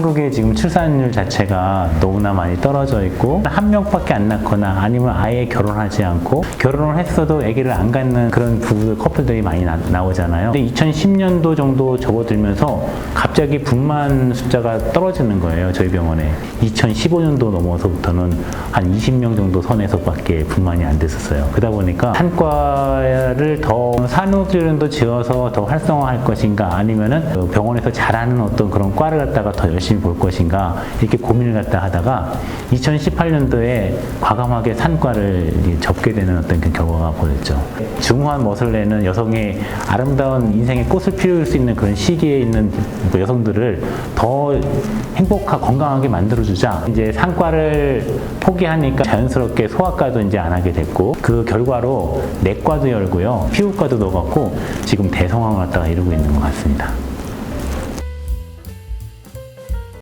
한국의 지금 출산율 자체가 너무나 많이 떨어져 있고 한 명밖에 안 낳거나 아니면 아예 결혼하지 않고 결혼을 했어도 아기를 안 갖는 그런 부부 커플들이 많이 나, 나오잖아요. 근데 2010년도 정도 접어들면서 갑자기 분만 숫자가 떨어지는 거예요. 저희 병원에 2015년도 넘어서부터는 한 20명 정도 선에서밖에 분만이 안 됐었어요. 그러다 보니까 한과를 더 산후조리원도 지어서 더 활성화할 것인가 아니면은 그 병원에서 잘하는 어떤 그런 과를 갖다가 더 열심히 볼 것인가 이렇게 고민을 갖다 하다가 2018년도에 과감하게 산과를 접게 되는 어떤 그 결과가 보였죠. 중후한 머슬레는 여성의 아름다운 인생의 꽃을 피울 수 있는 그런 시기에 있는 뭐 여성들을 더 행복하고 건강하게 만들어주자. 이제 산과를 포기하니까 자연스럽게 소아과도 이제 안 하게 됐고 그 결과로 내과도 열고요. 피부과도 넣어갖고 지금 대성황을 갖다가 이루고 있는 것 같습니다.